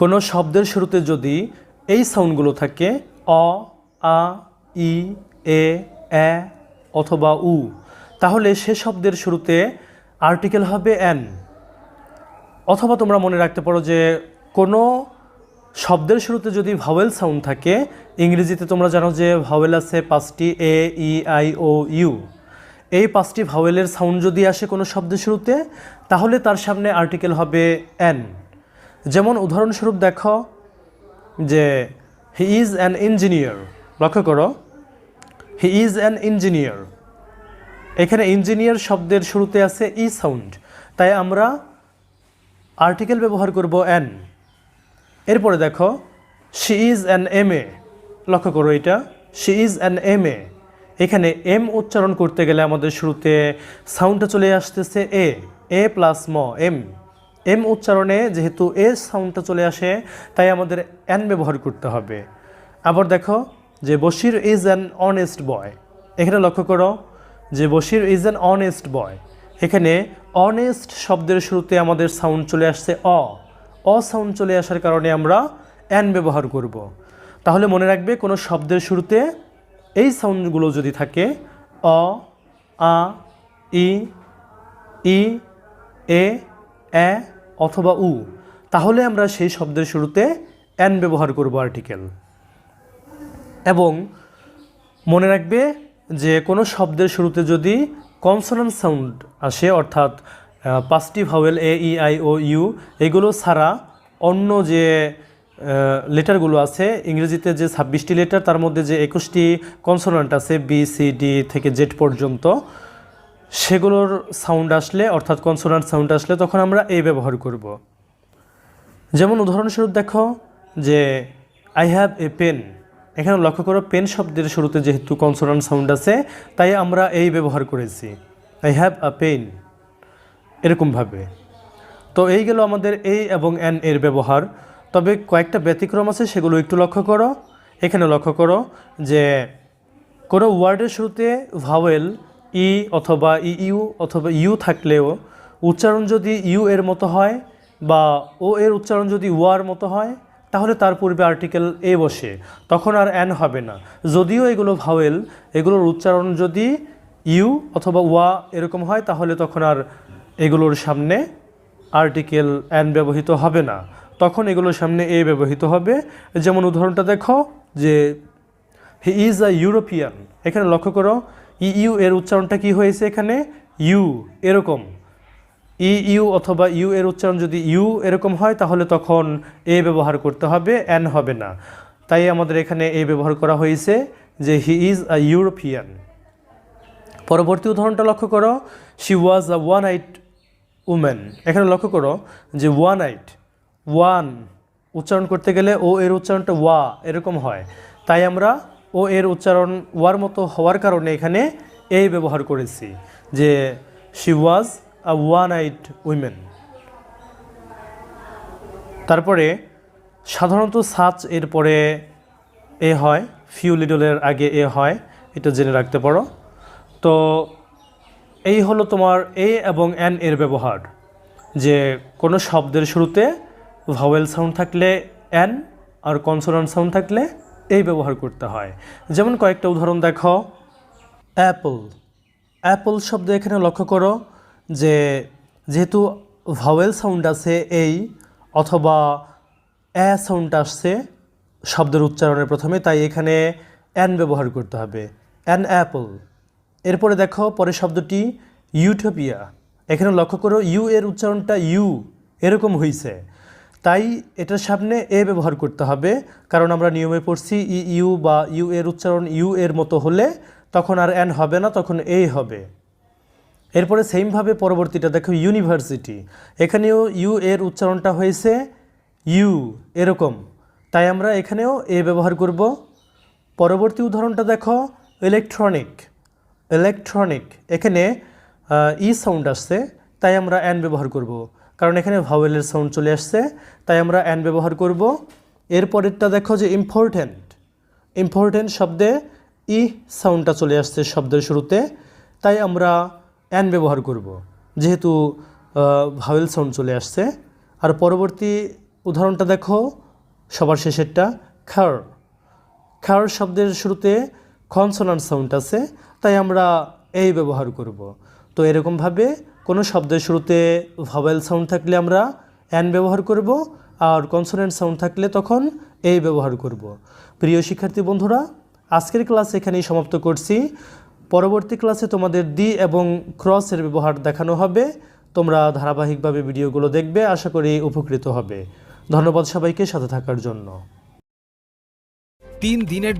কোনো শব্দের শুরুতে যদি এই সাউন্ডগুলো থাকে, অ, আ, ই, এ এ, অথবা উ, তাহলে সে শব্দের শুরুতে আর্টিকেল হবে এন। অথবা তোমরা মনে রাখতে পারো যে কোনো শব্দের শুরুতে যদি ভাওয়েল সাউন্ড থাকে, ইংরেজিতে তোমরা জানো যে ভাওয়েল আছে পাঁচটি এ, ই, আই, ও, ইউ। এই পাঁচটি ভাওয়েলের সাউন্ড যদি আসে কোনো শব্দের শুরুতে, তাহলে তার সামনে আর্টিকেল হবে এন। যেমন উদাহরণস্বরূপ দেখো যে হি ইজ অ্যান ইঞ্জিনিয়ার, লক্ষ্য করো। He is an engineer. এখানে ইঞ্জিনিয়ার শব্দের শুরুতে আছে ই সাউন্ড। তাই আমরা আর্টিকেল ব্যবহার করব অ্যান। এরপরে দেখো, she is an M A. লক্ষ্য করো এটা, she is an M A. এখানে এম উচ্চারণ করতে গেলে আমাদের শুরুতে সাউন্ডটা চলে আসতেছে এ এ প্লাস ম, এম। এম উচ্চারণে যেহেতু এ সাউন্ডটা চলে আসে, তাই আমাদের অ্যান ব্যবহার করতে হবে। আবার দেখো, যে Bashir is an honest boy এখানে লক্ষ্য করো, যে Bashir is an honest boy এখানে অনেস্ট শব্দের শুরুতে আমাদের সাউন্ড চলে আসছে অ। অ সাউন্ড চলে আসার কারণে আমরা অ্যান ব্যবহার করব। তাহলে মনে রাখবে, কোনো শব্দের শুরুতে এই সাউন্ডগুলো যদি থাকে, অ, আ, ই ই, এ এ অথবা উ, তাহলে আমরা সেই শব্দের শুরুতে অ্যান ব্যবহার করব আর্টিকেল এবং মনে রাখবে যে কোনো শব্দের শুরুতে যদি কনসোনেন্ট সাউন্ড আসে, অর্থাৎ পাঁচটি vowel A E I O U এগুলো ছাড়া অন্য যে লেটারগুলো আছে, ইংরেজিতে যে ছাব্বিশটি লেটার তার মধ্যে যে একুশটি কনসোনেন্ট আছে বি সি ডি থেকে জেড পর্যন্ত সেগুলোর সাউন্ড আসলে, অর্থাৎ কনসোনেন্ট সাউন্ড আসলে তখন আমরা এই ব্যবহার করব। যেমন উদাহরণস্বরূপ দেখো যে আই হ্যাভ এ পেন এখানে লক্ষ্য করো পেন শব্দের শুরুতে যেহেতু কনসোনান্ট সাউন্ড আছে, তাই আমরা এই ব্যবহার করেছি। আই হ্যাভ আ পেন এরকমভাবে। তো এই গেল আমাদের এই এবং এন এর ব্যবহার। তবে কয়েকটা ব্যতিক্রম আছে, সেগুলো একটু লক্ষ্য করো। এখানে লক্ষ্য করো যে, কোনো ওয়ার্ডের শুরুতে ভাওয়েল ই অথবা ই, ইউ অথবা ইউ থাকলেও উচ্চারণ যদি ইউ এর মতো হয় বা ও এর উচ্চারণ যদি ওয়ার মতো হয়, তাহলে তার পূর্বে আর্টিকেল এ বসে। তখন আর অ্যান হবে না। যদিও এগুলো ভাওয়েল, এগুলোর উচ্চারণ যদি ইউ অথবা ওয়া এরকম হয়, তাহলে তখন আর এগুলোর সামনে আর্টিকেল অ্যান ব্যবহৃত হবে না। তখন এগুলোর সামনে এ ব্যবহৃত হবে। যেমন উদাহরণটা দেখো যে হি ইজ আ ইউরোপিয়ান। এখানে লক্ষ্য করো ই ইউ এর উচ্চারণটা কি হয়েছে এখানে? ইউ, এরকম। ই ইউ অথবা ইউ এর উচ্চারণ যদি ইউ এরকম হয়, তাহলে তখন এ ব্যবহার করতে হবে, অ্যান হবে না। তাই আমাদের এখানে এ ব্যবহার করা হয়েছে যে হি ইজ আ ইউরোপিয়ান। পরবর্তী উদাহরণটা লক্ষ্য করো। She was a one eyed woman এখানে লক্ষ্য করো যে ওয়ান আইট ওয়ান উচ্চারণ করতে গেলে ও এর উচ্চারণটা ওয়া এরকম হয়। তাই আমরা ও এর উচ্চারণ ওয়ার মতো হওয়ার কারণে এখানে এই ব্যবহার করেছি, যে she was a one eyed women তারপরে সাধারণত সাচ এর পরে এ হয় ফিউ লিডলের আগে এ হয়, এটা জেনে রাখতে পারো। তো এই হলো তোমার এ এবং এন এর ব্যবহার, যে কোনো শব্দের শুরুতে ভাওয়েল সাউন্ড থাকলে এন আর কনসোনান্ট সাউন্ড থাকলে এই ব্যবহার করতে হয়। যেমন কয়েকটা উদাহরণ দেখো। অ্যাপল। অ্যাপল শব্দ এখানে লক্ষ্য করো যে যেহেতু ভাওয়েল সাউন্ড আছে এই অথবা অ্যা সাউন্ড আসছে শব্দের উচ্চারণের প্রথমে, তাই এখানে অ্যান ব্যবহার করতে হবে। An apple. এরপরে দেখো, পরের শব্দটি ইউটোপিয়া। এখানে লক্ষ্য করো, ইউ এর উচ্চারণটা ইউ, এরকম হয়েছে তাই এটার সামনে এ ব্যবহার করতে হবে। কারণ আমরা নিয়মে পড়ছি ই, ইউ বা ইউ এর উচ্চারণ ইউ এর মতো হলে তখন আর অ্যান হবে না, তখন এ হবে। এরপরে সেমভাবে পরবর্তীটা দেখো ইউনিভার্সিটি এখানেও ইউ এর উচ্চারণটা হয়েছে ইউ, এরকম। তাই আমরা এখানেও এ ব্যবহার করব। পরবর্তী উদাহরণটা দেখো ইলেকট্রনিক ইলেকট্রনিক এখানে ই সাউন্ড আসছে, তাই আমরা অ্যান ব্যবহার করব। কারণ এখানে ভাওয়েলের সাউন্ড চলে আসছে, তাই আমরা অ্যান ব্যবহার করব। এরপরেরটা দেখো যে ইম্পর্ট্যান্ট ইম্পর্ট্যান্ট শব্দে ই সাউন্ডটা চলে আসছে শব্দের শুরুতে, তাই আমরা অ্যান ব্যবহার করব। যেহেতু ভাওয়েল সাউন্ড চলে আসছে। আর পরবর্তী উদাহরণটা দেখো, সবার শেষেরটা খার খার শব্দের শুরুতে কনসোনান্ট সাউন্ড আছে, তাই আমরা এই ব্যবহার করব। তো এরকমভাবে কোনো শব্দের শুরুতে ভাওয়েল সাউন্ড থাকলে আমরা অ্যান ব্যবহার করব আর কনসোনেন্ট সাউন্ড থাকলে তখন এই ব্যবহার করব। প্রিয় শিক্ষার্থী বন্ধুরা, আজকের ক্লাস এখানেই সমাপ্ত করছি। পরবর্তী ক্লাসে তোমাদের দি এবং ক্রসের ব্যবহার দেখানো হবে। তোমরা ধারাবাহিকভাবে ভিডিওগুলো দেখবে, আশা করি উপকৃত হবে। ধন্যবাদ সবাইকে সাথে থাকার জন্য। তিন দিনের